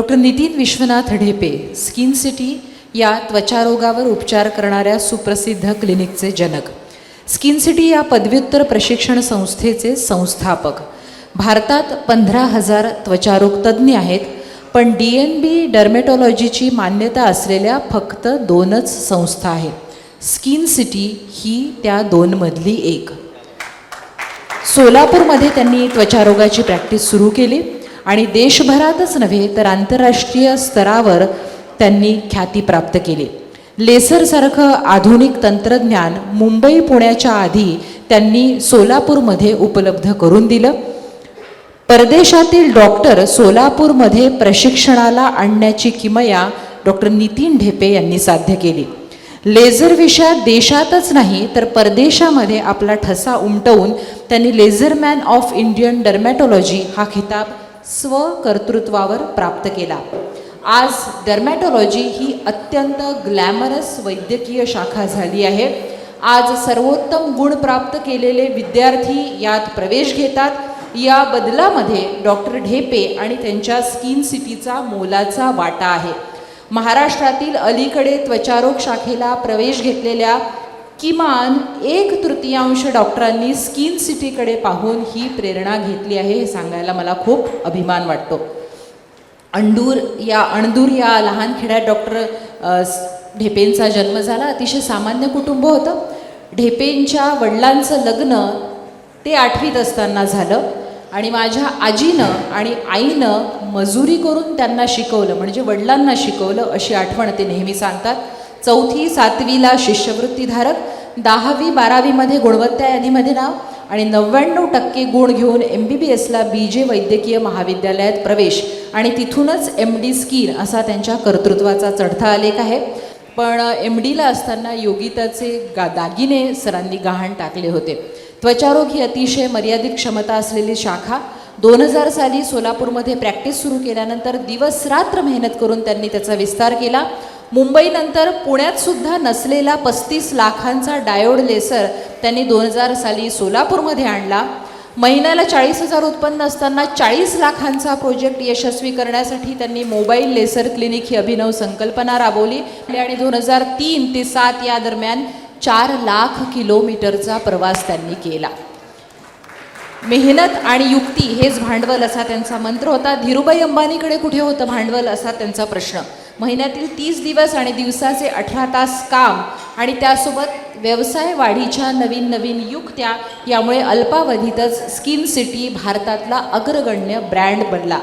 Doctor Nitin Vishwanath Dhepe skin city या त्वचारोगावर उपचार करणाऱ्या सुप्रसिद्ध क्लिनिकचे जनक. स्किन सिटी या पदव्युत्तर प्रशिक्षण संस्थेचे संस्थापक. भारतात पंधरा हजार त्वचारोग तज्ज्ञ आहेत पण डी एन बी डर्मेटॉलॉजीची मान्यता असलेल्या फक्त दोनच संस्था आहेत स्किन सिटी ही त्या दोनमधली एक. सोलापूरमध्ये त्यांनी त्वचारोगाची प्रॅक्टिस सुरू केली. आणि देशभरातच नव्हे तर आंतरराष्ट्रीय स्तरावर त्यांनी ख्याती प्राप्त केली. लेसरसारखं आधुनिक तंत्रज्ञान मुंबई पुण्याच्या आधी त्यांनी सोलापूरमध्ये उपलब्ध करून दिलं. परदेशातील डॉक्टर सोलापूरमध्ये प्रशिक्षणाला आणण्याची किमया डॉक्टर नितीन ढेपे यांनी साध्य केली. लेझर विषयात देशातच नाही तर परदेशामध्ये आपला ठसा उमटवून त्यांनी लेझरमॅन ऑफ इंडियन डर्मॅटॉलॉजी हा खिताब स्वकर्तृत्वावर प्राप्त केला. आज डर्मॅटॉलॉजी ही अत्यंत ग्लॅमरस वैद्यकीय शाखा झाली आहे. आज सर्वोत्तम गुण प्राप्त केलेले विद्यार्थी यात प्रवेश घेतात. या बदलामध्ये डॉक्टर ढेपे आणि त्यांच्या स्किन सिटीचा मोलाचा वाटा आहे. महाराष्ट्रातील अलीकडे त्वचारोग शाखेला प्रवेश घेतलेल्या किमान एक तृतीयांश डॉक्टरांनी स्किन सिटीकडे पाहून ही प्रेरणा घेतली आहे हे सांगायला मला खूप अभिमान वाटतो. अंडूर या अणदूर या लहान खेड्यात डॉक्टर ढेपेंचा जन्म झाला. अतिशय सामान्य कुटुंब होतं. ढेपेंच्या वडिलांचं लग्न ते आठवीत असताना झालं आणि माझ्या आजीनं आणि आईनं मजुरी करून त्यांना शिकवलं म्हणजे वडिलांना शिकवलं अशी आठवण ते नेहमी सांगतात. चौथी सातवीला शिष्यवृत्तीधारक दहावी बारावीमध्ये गुणवत्ता यादीमध्ये नाव आणि नव्याण्णव टक्के गुण घेऊन एम बी बी एसला बी जे वैद्यकीय महाविद्यालयात प्रवेश. आणि तिथूनच एम डी स्कीन असा त्यांच्या कर्तृत्वाचा चढता आलेख आहे. पण एम डीला असताना योगिताचे गा दागिने सरांनी गहाण टाकले होते. त्वचारोग ही अतिशय मर्यादित क्षमता असलेली शाखा दोन हजार साली सोलापूरमध्ये प्रॅक्टिस सुरू केल्यानंतर दिवस रात्र मेहनत करून त्यांनी त्याचा विस्तार केला. मुंबईनंतर पुण्यात सुद्धा नसलेला पस्तीस लाखांचा डायोड लेसर त्यांनी दोन हजार साली सोलापूरमध्ये आणला. महिन्याला चाळीस हजार उत्पन्न असताना चाळीस लाखांचा प्रोजेक्ट यशस्वी करण्यासाठी त्यांनी मोबाईल लेसर क्लिनिक ही अभिनव संकल्पना राबवली. आणि दोन हजार तीन ते सात या दरम्यान चार लाख किलोमीटरचा प्रवास त्यांनी केला. मेहनत आणि युक्ती हेच भांडवल असा त्यांचा मंत्र होता. धीरुबाई अंबानीकडे कुठे होतं भांडवल असा त्यांचा प्रश्न. महिन्यातील तीस दिवस आणि दिवसाचे अठरा तास काम आणि त्यासोबत व्यवसाय वाढीच्या नवीन नवीन युक्त्या यामुळे अल्पावधीतच स्किन सिटी भारतातला अग्रगण्य ब्रँड बनला.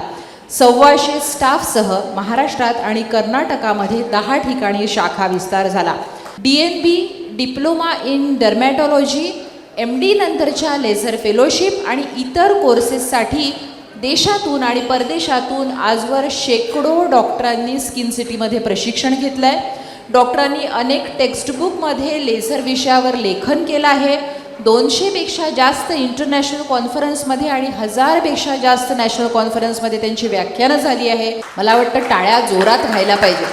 सव्वाशे स्टाफसह महाराष्ट्रात आणि कर्नाटकामध्ये दहा ठिकाणी शाखा विस्तार झाला. D N B diploma in dermatology M D नंतरच्या लेझर फेलोशिप आणि इतर कोर्सेससाठी देशातून आणि परदेशातून आजवर शेकडो डॉक्टरांनी स्किन सिटीमध्ये प्रशिक्षण घेतलं आहे डॉक्टरांनी अनेक टेक्स्टबुकमध्ये लेझर विषयावर लेखन केलं आहे. दोनशेपेक्षा जास्त इंटरनॅशनल कॉन्फरन्समध्ये आणि हजारपेक्षा जास्त नॅशनल कॉन्फरन्समध्ये त्यांची व्याख्यानं झाली आहे. मला वाटतं टाळ्या जोरात व्हायला पाहिजे.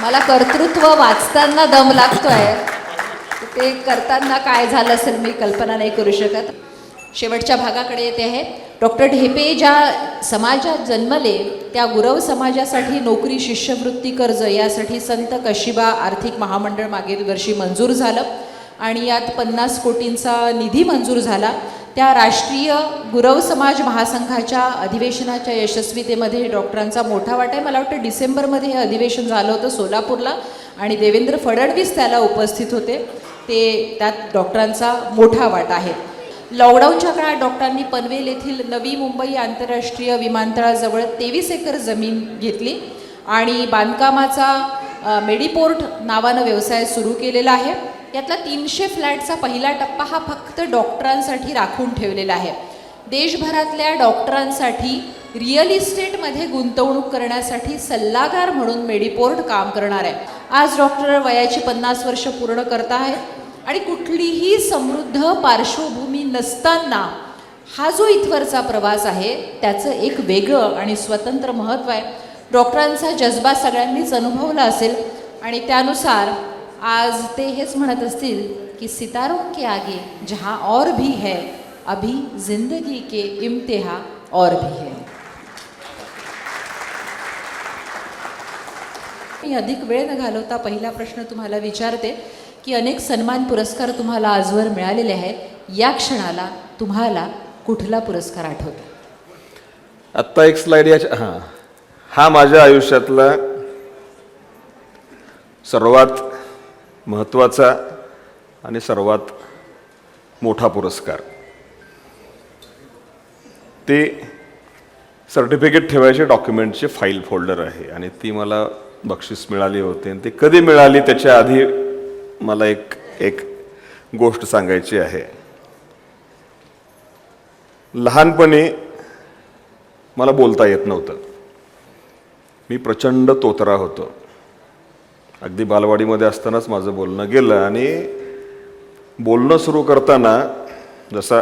मला कर्तृत्व वाचताना दम लागतो आहे ते करताना काय झालं असेल मी कल्पना नाही करू शकत. शेवटच्या भागाकडे येते आहे. डॉक्टर ढेपे ज्या समाजात जन्मले त्या गुरव समाजासाठी नोकरी शिष्यवृत्ती कर्ज यासाठी संत कशिबा आर्थिक महामंडळ मागील वर्षी मंजूर झालं आणि यात पन्नास कोटींचा निधी मंजूर झाला. त्या राष्ट्रीय गुरव समाज महासंघाच्या अधिवेशनाच्या यशस्वीतेमध्ये डॉक्टरांचा मोठा वाटा आहे. मला वाटतं डिसेंबरमध्ये हे अधिवेशन झालं होतं सोलापूरला आणि देवेंद्र फडणवीस त्याला उपस्थित होते. ते त्यात डॉक्टरांचा मोठा वाटा आहे. लॉकडाऊनच्या काळात डॉक्टरांनी पनवेल येथील नवी मुंबई आंतरराष्ट्रीय विमानतळाजवळ तेवीस एकर जमीन घेतली आणि बांधकामाचा मेडिपोर्ट नावानं व्यवसाय सुरू केलेला आहे. यातला तीनशे फ्लॅटचा पहिला टप्पा हा फक्त डॉक्टरांसाठी राखून ठेवलेला आहे. देशभरातल्या डॉक्टरांसाठी रिअल इस्टेटमध्ये गुंतवणूक करण्यासाठी सल्लागार म्हणून मेडिपोर्ट काम करणार आहे. आज डॉक्टर वयाची पन्नास वर्ष पूर्ण करत आहेत. आणि कुठलीही समृद्ध पार्श्वभूमी नसताना हा जो इथवरचा प्रवास आहे त्याचं एक वेगळं आणि स्वतंत्र महत्त्व आहे. डॉक्टरांचा जज्बा सगळ्यांनीच अनुभवला असेल आणि त्यानुसार आज ते हेच म्हणत असतील की सितारों के आगे जहाँ और भी है अभी जिंदगी के इम्तिहा और भी है. मी अधिक वेळ न घालवता पहिला प्रश्न तुम्हाला विचारते. की अनेक सन्मान पुरस्कार तुम्हाला आजवर मिळालेले आहेत. या क्षणाला तुम्हाला कुठला पुरस्कार आठवतो? आत्ता एक स्लाइड याच्या हां. हा माझ्या आयुष्यातला सर्वात महत्त्वाचा आणि सर्वात मोठा पुरस्कार. ते सर्टिफिकेट ठेवायचे डॉक्युमेंटचे फाईल फोल्डर आहे आणि ती मला बक्षीस मिळाली होती आणि ती कधी मिळाली त्याच्या आधी मला एक एक गोष्ट सांगायची आहे. लहानपणी मला बोलता येत नव्हतं. मी प्रचंड तोतरा होतो. अगदी बालवाडीमध्ये असतानाच माझं बोलणं गेलं आणि बोलणं सुरू करताना जसा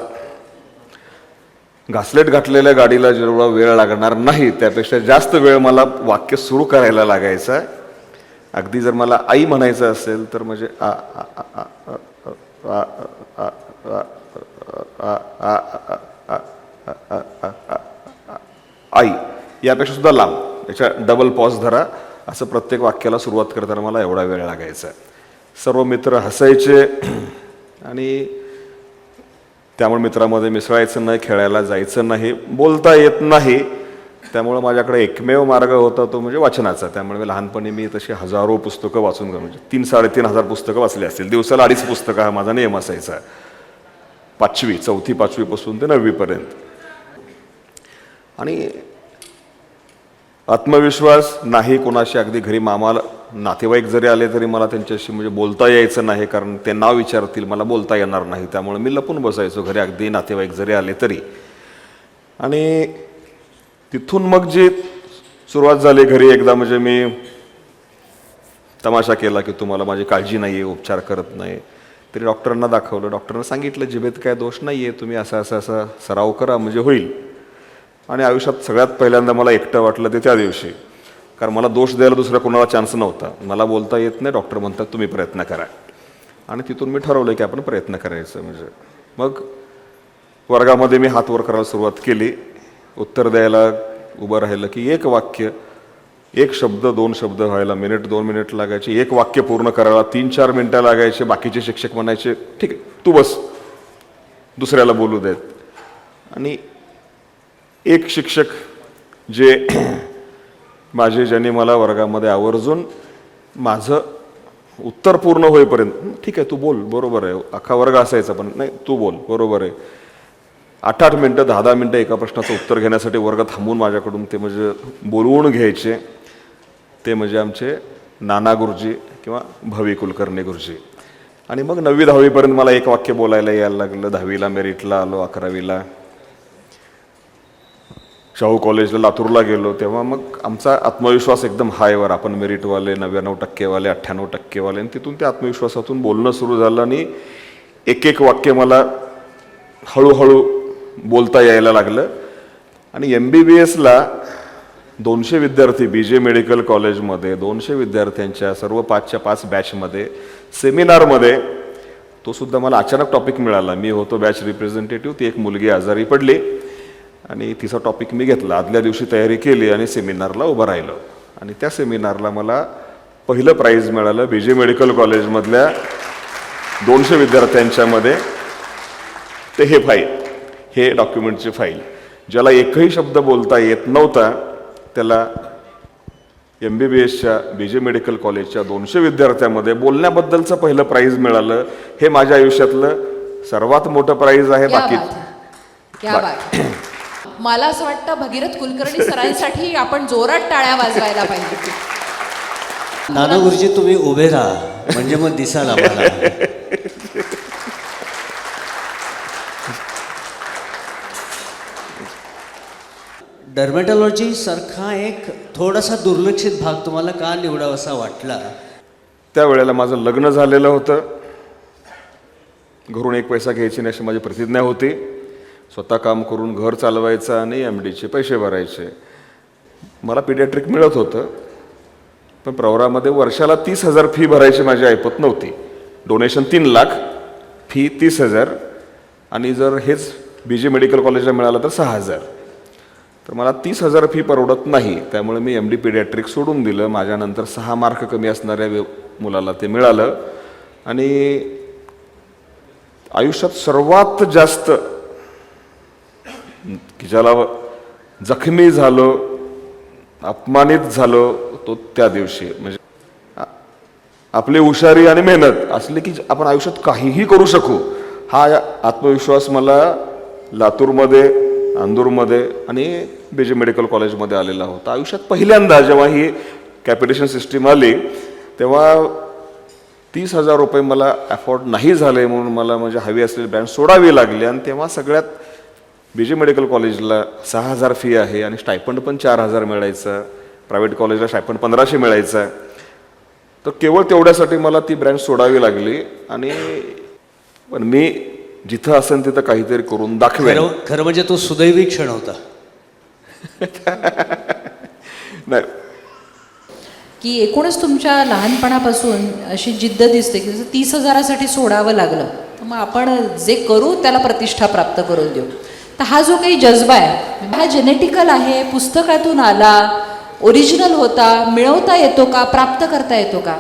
घासलेट घातलेल्या गाडीला जेवढा वेळ लागणार नाही त्यापेक्षा जास्त वेळ मला वाक्य सुरू करायला लागायचा. अगदी जर मला आई म्हणायचं असेल तर म्हणजे आ आई यापेक्षा सुद्धा लांब याच्या डबल पॉज धरा असं प्रत्येक वाक्याला सुरुवात करताना मला एवढा वेळ लागायचा सर्व मित्र हसायचे आणि त्यामुळे मित्रामध्ये मिसळायचं नाही खेळायला जायचं नाही बोलता येत नाही त्यामुळं माझ्याकडे एकमेव मार्ग होता तो म्हणजे वाचनाचा. त्यामुळे मी लहानपणी मी तशी हजारो पुस्तकं वाचून म्हणजे तीन साडेतीन हजार पुस्तकं वाचली असतील. दिवसाला अडीच पुस्तकं हा माझा नियम असायचा. पाचवी चौथी पाचवीपासून ते नववीपर्यंत. आणि आत्मविश्वास नाही कोणाशी अगदी घरी मामाला नातेवाईक जरी आले तरी मला त्यांच्याशी म्हणजे बोलता यायचं नाही कारण ते नाव विचारतील मला बोलता येणार नाही. त्यामुळे मी लपून बसायचो घरी अगदी नातेवाईक जरी आले तरी. आणि तिथून मग जे सुरुवात झाली घरी एकदा म्हणजे मी तमाशा केला की तुम्हाला माझी काळजी नाही आहे उपचार करत नाही. तरी डॉक्टरांना दाखवलं. डॉक्टरांना सांगितलं जिभेत काय दोष नाही आहे तुम्ही असा असा असा सराव करा म्हणजे होईल. आणि आयुष्यात सगळ्यात पहिल्यांदा मला एकटं वाटलं ते त्या दिवशी. कारण मला दोष द्यायला दुसरा कोणाला चान्स नव्हता. मला बोलता येत नाही डॉक्टर म्हणतात तुम्ही प्रयत्न करा. आणि तिथून मी ठरवलं की आपण प्रयत्न करायचं म्हणजे. मग वर्गामध्ये मी हात वर करायला सुरुवात केली. उत्तर द्यायला उभं राहिलं की एक वाक्य एक शब्द दोन शब्द व्हायला मिनिट दोन मिनिट लागायचे एक वाक्य पूर्ण करायला तीन चार मिनटं लागायचे बाकीचे शिक्षक म्हणायचे ठीक आहे तू बस दुसऱ्याला बोलू देत आणि एक शिक्षक जे माझे ज्यांनी मला वर्गामध्ये आवर्जून माझं उत्तर पूर्ण होईपर्यंत ठीक आहे तू बोल बरोबर आहे अख्खा वर्ग असायचा पण नाही तू बोल बरोबर आहे. आठ आठ मिनटं दहा दहा मिनटं एका प्रश्नाचं उत्तर घेण्यासाठी वर्ग थांबून माझ्याकडून ते म्हणजे बोलवून घ्यायचे. ते म्हणजे आमचे नाना गुरुजी किंवा भवी कुलकर्णी गुरुजी. आणि मग नववी दहावीपर्यंत मला एक वाक्य बोलायला यायला लागलं. दहावीला मेरिटला आलो अकरावीला. शाहू कॉलेजला लातूरला गेलो. तेव्हा मग आमचा आत्मविश्वास एकदम हायवर. आपण मेरिटवाले नव्याण्णव टक्केवाले अठ्ठ्याण्णव टक्केवाले आणि तिथून त्या आत्मविश्वासातून बोलणं सुरू झालं आणि एक एक वाक्य मला हळूहळू बोलता यायला लागलं. आणि एम बी बी एसला दोनशे विद्यार्थी बी जे मेडिकल कॉलेजमध्ये दोनशे विद्यार्थ्यांच्या सर्व पाचच्या पाच बॅचमध्ये सेमिनारमध्ये तो सुद्धा मला अचानक टॉपिक मिळाला. मी होतो बॅच रिप्रेझेंटेटिव्ह ती एक मुलगी आजारी पडली आणि तिचा टॉपिक मी घेतला. आदल्या दिवशी तयारी केली आणि सेमिनारला उभं राहिलो. आणि त्या सेमिनारला मला पहिलं प्राईज मिळालं बी जे मेडिकल कॉलेजमधल्या दोनशे विद्यार्थ्यांच्यामध्ये. ते हे फाईल हे डॉक्युमेंटची फाईल. ज्याला एकही शब्द बोलता येत नव्हता त्याला एम बी बी एसच्या बी जे मेडिकल कॉलेजच्या दोनशे विद्यार्थ्यांमध्ये बोलण्याबद्दलचं पहिलं प्राईज मिळालं. हे माझ्या आयुष्यातलं सर्वात मोठं प्राईज आहे. बाकी बात. क्या बात. मला असं वाटतं भगीरथ कुलकर्णी सरांसाठी आपण जोरात टाळ्या वाजवायला पाहिजे. नाना गुरुजी तुम्ही उभे राहा. म्हणजे मग दिसाल डर्मॅटॉलॉजीसारखा एक थोडासा दुर्लक्षित भाग तुम्हाला का निवडावासा वाटला? त्यावेळेला माझं लग्न झालेलं होतं. घरून एक पैसा घ्यायची नाही अशी माझी प्रतिज्ञा होती. स्वतः काम करून घर चालवायचं आणि एम डीचे पैसे भरायचे. मला पिडियाट्रिक मिळत होतं. पण प्रवरामध्ये वर्षाला तीस हजार फी भरायची माझी ऐपत नव्हती. डोनेशन तीन लाख फी तीस हजार आणि जर हेच बी जे मेडिकल कॉलेजला मिळालं तर सहा हजार. तर मला तीस हजार फी परवडत नाही. त्यामुळे मी एम डी पिडियाट्रिक सोडून दिलं. माझ्यानंतर सहा मार्क कमी असणाऱ्या व्य- मुलाला ते मिळालं. आणि आयुष्यात सर्वात जास्त की ज्याला जखमी झालो अपमानित झालो तो त्या दिवशी. म्हणजे आपली हुशारी आणि मेहनत असली की आपण आयुष्यात काहीही करू शकू. हा आत्मविश्वास मला लातूरमध्ये अंदूरमध्ये आणि बी जे मेडिकल कॉलेजमध्ये आलेला होता. आयुष्यात पहिल्यांदा जेव्हा ही कॅपिटेशन सिस्टीम आली तेव्हा तीस हजार रुपये मला अफोर्ड नाही झाले म्हणून मला म्हणजे हवी असलेली ब्रँड सोडावी लागली आणि तेव्हा सगळ्यात बी जे मेडिकल कॉलेजला सहा हजार फी आहे आणि स्टायपंड पण चार हजार मिळायचं प्रायव्हेट कॉलेजला स्टायपंड पंधराशे मिळायचं. तर केवळ तेवढ्यासाठी मला ती ब्रँड सोडावी लागली आणि पण मी जिथं असेल तिथं काहीतरी करून दाखवेन. खरं म्हणजे तो सुदैवी क्षण होता. नाही. की एकूणच तुमच्या लहानपणापासून अशी जिद्द दिसते की जसं तीस हजारासाठी सोडावं लागलं तर मग आपण जे करू त्याला प्रतिष्ठा प्राप्त करून देऊ. तर हा जो काही जज्बा आहे हा जेनेटिकल आहे पुस्तकातून आला ओरिजिनल होता मिळवता येतो का प्राप्त करता येतो का?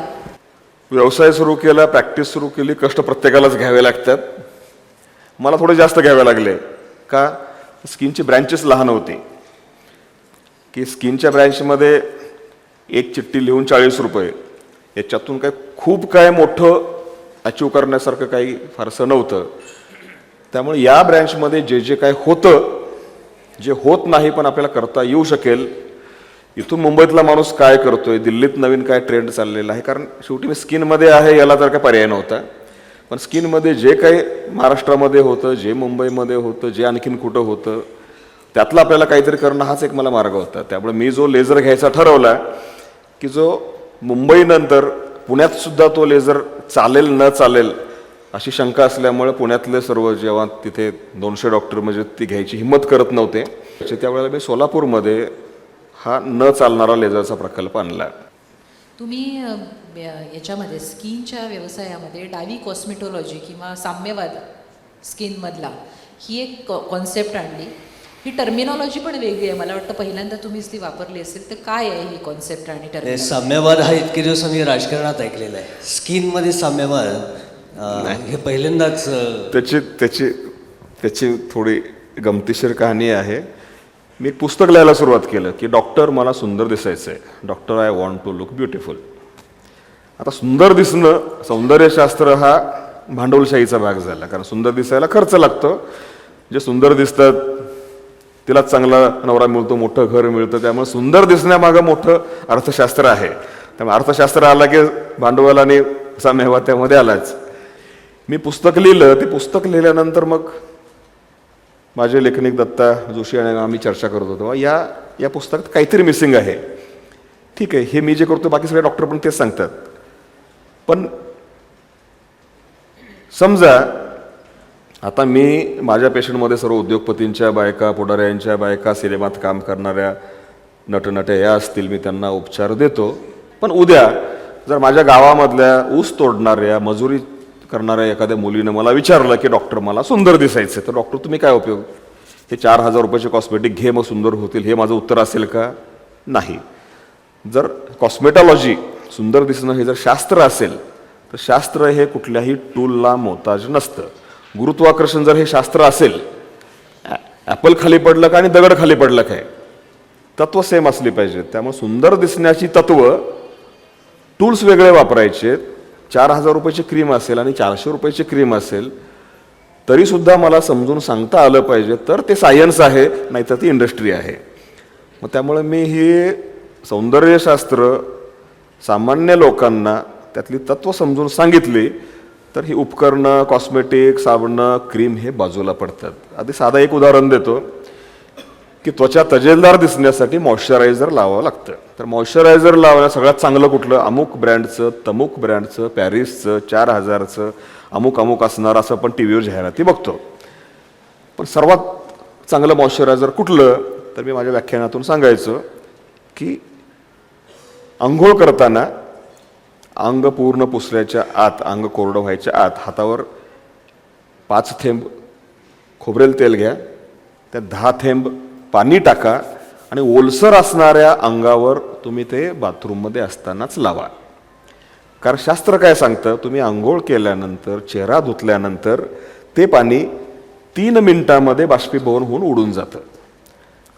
व्यवसाय सुरू केला प्रॅक्टिस सुरू केली कष्ट प्रत्येकालाच घ्यावे लागतात. मला थोडे जास्त घ्यावे लागले. का? स्किनची ब्रँचेस लहान होती. की स्किनच्या ब्रँचमध्ये एक चिठ्ठी लिहून चाळीस रुपये. याच्यातून काय खूप काय मोठं अचीव करण्यासारखं काही फारसं नव्हतं. त्यामुळे या ब्रँचमध्ये जे जे काय होतं जे होत नाही पण आपल्याला करता येऊ शकेल इथून मुंबईतला माणूस काय करतोय दिल्लीत नवीन काय ट्रेंड चाललेला आहे? कारण शेवटी मी स्किनमध्ये आहे याला तर काय पर्याय नव्हता. पण स्किनमध्ये जे काही महाराष्ट्रामध्ये होतं जे मुंबईमध्ये होतं जे आणखीन कुठं होतं त्यातलं आपल्याला काहीतरी करणं हाच एक मला मार्ग होता. त्यामुळे मी जो लेझर घ्यायचा ठरवला की जो मुंबईनंतर पुण्यात सुद्धा तो लेझर चालेल न चालेल अशी शंका असल्यामुळे पुण्यातले सर्व जेव्हा तिथे दोनशे डॉक्टर म्हणजे ती घ्यायची हिंमत करत नव्हते. म्हणजे त्यावेळेला मी सोलापूरमध्ये हा न चालणारा लेझरचा प्रकल्प आणला. तुम्ही याच्यामध्ये स्किनच्या व्यवसायामध्ये डावी कॉस्मेटॉलॉजी किंवा साम्यवाद स्किनमधला ही एक कॉन्सेप्ट आणली. ही टर्मिनॉलॉजी पण वेगळी आहे. मला वाटतं पहिल्यांदा तुम्हीच ती वापरली असेल तर काय आहे ही कॉन्सेप्ट आणि टर्मिनॉलॉजी साम्यवाद हा इतके दिवस आम्ही राजकारणात ऐकलेला आहे. स्किनमध्ये साम्यवाद अं, हे पहिल्यांदाच अं, त्याची त्याची त्याची थोडी गमतीशीर कहाणी आहे. मी एक पुस्तक लिहायला सुरुवात केलं की डॉक्टर मला सुंदर दिसायचं. आहे doctor I want to look beautiful. आता सुंदर दिसणं सौंदर्यशास्त्र हा भांडवलशाहीचा भाग झाला कारण सुंदर दिसायला खर्च लागतो. जे सुंदर दिसतात तिला चांगला नवरा मिळतो मोठं घर मिळतं त्यामुळे सुंदर दिसण्यामागं मोठं अर्थशास्त्र आहे. त्यामुळे अर्थशास्त्र आला की भांडवल आणि साम्यवाद त्यामध्ये आलाच. मी पुस्तक लिहिलं ते पुस्तक लिहिल्यानंतर मग माझे लेखनिक दत्ता जोशी आणि आम्ही चर्चा करत होतो. या या पुस्तकात काहीतरी मिसिंग आहे. ठीक आहे हे मी जे करतो बाकी सगळे डॉक्टर पण तेच सांगतात. पण समजा आता मी माझ्या पेशंटमध्ये सर्व उद्योगपतींच्या बायका पुढाऱ्यांच्या बायका सिनेमात काम करणाऱ्या नटनट्या या असतील मी त्यांना उपचार देतो. पण उद्या जर माझ्या गावामधल्या ऊस तोडणाऱ्या मजुरी करणाऱ्या एखाद्या मुलीनं मला विचारलं की डॉक्टर मला सुंदर दिसायचं तर डॉक्टर तुम्ही काय उपयोग? हे चार हजार रुपयाचे कॉस्मेटिक घे मग सुंदर होतील. हे माझं उत्तर असेल का? नाही. जर कॉस्मेटॉलॉजी सुंदर दिसणं हे जर शास्त्र असेल तर शास्त्र हे कुठल्याही टूलला मोताज नसतं. गुरुत्वाकर्षण जर हे शास्त्र असेल ॲपल खाली पडलं का आणि दगड खाली पडलं काय? तत्व सेम असली पाहिजेत. त्यामुळे सुंदर दिसण्याची तत्व टूल्स वेगळे वापरायचे. चार हजार रुपयाची क्रीम असेल आणि चारशे रुपयाची क्रीम असेल तरीसुद्धा मला समजून सांगता आलं पाहिजे. तर ते सायन्स आहे नाहीतर ती इंडस्ट्री आहे. मग त्यामुळे मी हे सौंदर्यशास्त्र सामान्य लोकांना त्यातली तत्व समजून सांगितली. तर ही उपकरणं कॉस्मेटिक साबणं क्रीम हे बाजूला पडतात. आधी साधा एक उदाहरण देतो की त्वचा तजेलदार दिसण्यासाठी मॉइश्चरायझर लावावं लागतं. तर मॉइश्चरायझर लावायला सगळ्यात चांगलं कुठलं? अमुक ब्रँडचं तमुक ब्रँडचं पॅरिसचं चार हजारचं अमुक अमुक असणार असं आपण टी व्हीवर जाहिराती बघतो. पण सर्वात चांगलं मॉइश्चरायझर कुठलं? तर मी माझ्या व्याख्यानातून सांगायचं की आंघोळ करताना अंग पूर्ण पुसल्याच्या आत अंग कोरडं व्हायच्या आत हातावर पाच थेंब खोबरेल तेल घ्या. त्या दहा थेंब पाणी टाका आणि ओलसर असणाऱ्या अंगावर तुम्ही ते बाथरूममध्ये असतानाच लावा. कारण शास्त्र काय सांगतं? तुम्ही आंघोळ केल्यानंतर चेहरा धुतल्यानंतर ते पाणी तीन मिनिटामध्ये बाष्पीभवन होऊन उडून जातं.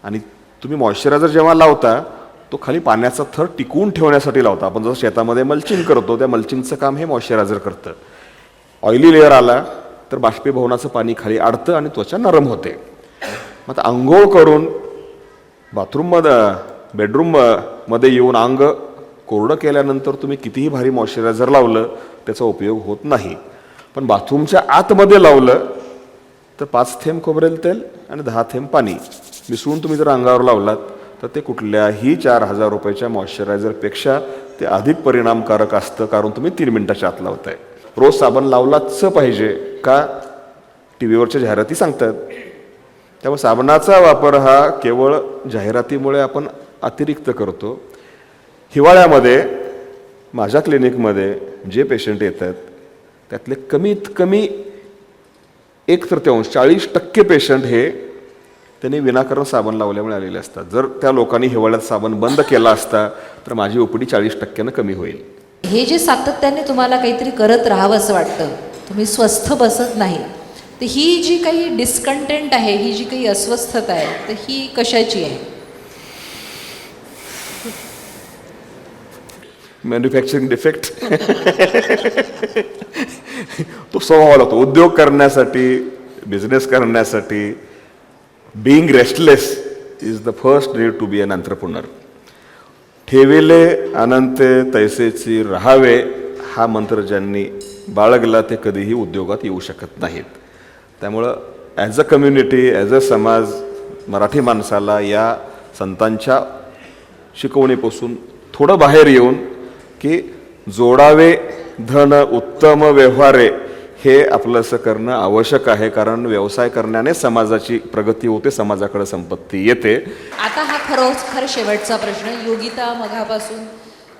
आणि तुम्ही मॉइश्चरायझर जेव्हा लावता तो खाली पाण्याचा थर टिकवून ठेवण्यासाठी लावता. आपण जसं शेतामध्ये मल्चिंग करतो त्या मल्चिंगचं काम हे मॉइश्चरायझर करतं. ऑइली लेअर आला तर बाष्पीभवनाचं पाणी खाली अडतं आणि त्वचा नरम होते. मग आता आंघोळ करून बाथरूममध्ये बेडरूममध्ये येऊन अंग कोरडं केल्यानंतर तुम्ही कितीही भारी मॉइश्चरायझर लावलं त्याचा उपयोग होत नाही. पण बाथरूमच्या आतमध्ये लावलं तर पाच थेंब खोबरेल तेल आणि दहा थेंब पाणी. मिसळून तुम्ही जर अंगावर लावलात तर ते कुठल्याही चार हजार रुपयाच्या मॉइश्चरायझरपेक्षा ते अधिक परिणामकारक असतं कारण तुम्ही तीन मिनटाच्या आत लावताय. रोज साबण लावलाच पाहिजे का? टी व्हीवरच्या जाहिराती सांगतात. त्यामुळे साबणाचा वापर हा केवळ जाहिरातीमुळे आपण अतिरिक्त करतो. हिवाळ्यामध्ये माझ्या क्लिनिकमध्ये जे पेशंट येतात त्यातले कमीत कमी एक तृतीयांश चाळीस टक्के पेशंट हे त्यांनी विनाकारण साबण लावल्यामुळे आलेले असतात. जर त्या लोकांनी हिवाळ्यात साबण बंद केला असता तर माझी ओपीडी चाळीस टक्क्यानं कमी होईल. हे जे सातत्याने तुम्हाला काहीतरी करत राहावं असं वाटतं तुम्ही स्वस्थ बसत नाही तर ही जी काही डिस्कंटेंट आहे ही जी काही अस्वस्थता आहे तर ही कशाची आहे? मॅन्युफॅक्चरिंग डिफेक्ट तो स्वभाव लागतो उद्योग करण्यासाठी बिझनेस करण्यासाठी being restless is the first need to be an entrepreneur ठेविले अनंते तैसेची राहावे हा मंत्र ज्यांनी बाळगला ते कधीही उद्योगात येऊ शकत नाहीत. त्यामुळं as a community as a समाज मराठी माणसाला या संतांच्या शिकवणीपासून थोडं बाहेर येऊन की जोडावे धन उत्तम व्यवहारे हे आपलंसं करणं आवश्यक आहे कारण व्यवसाय करण्याने समाजाची प्रगती होते समाजाकडे संपत्ती येते. आता हा खरोखर शेवटचा प्रश्न. योगिता मघापासून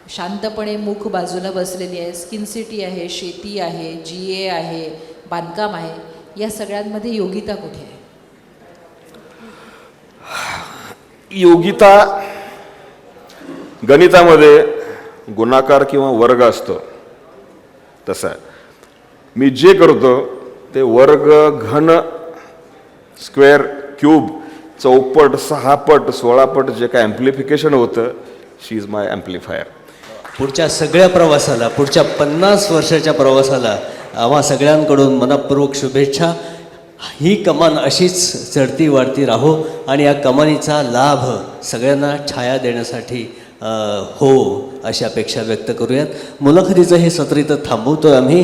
शांतपणे मुख बाजूला बसलेली आहे. स्किन सिटी आहे शेती आहे जी ए आहे बांधकाम आहे. या सगळ्यांमध्ये योगिता कुठे आहे? योगिता गणितामध्ये गुणाकार किंवा वर्ग असतो. तसं आहे. मी जे करतो ते वर्ग घन स्क्वेअर क्यूब चौपट सहापट सोळापट जे काय ॲम्प्लिफिकेशन होतं शी इज माय ॲम्प्लिफायर पुढच्या सगळ्या प्रवासाला पुढच्या पन्नास वर्षाच्या प्रवासाला आम्हा सगळ्यांकडून मनपूर्वक शुभेच्छा. ही कमान अशीच चढती वाढती राहो आणि या कमानीचा लाभ सगळ्यांना छाया देण्यासाठी हो अशी अपेक्षा व्यक्त करूयात. मुलाखतीचं हे सत्र इथं थांबवतो आम्ही.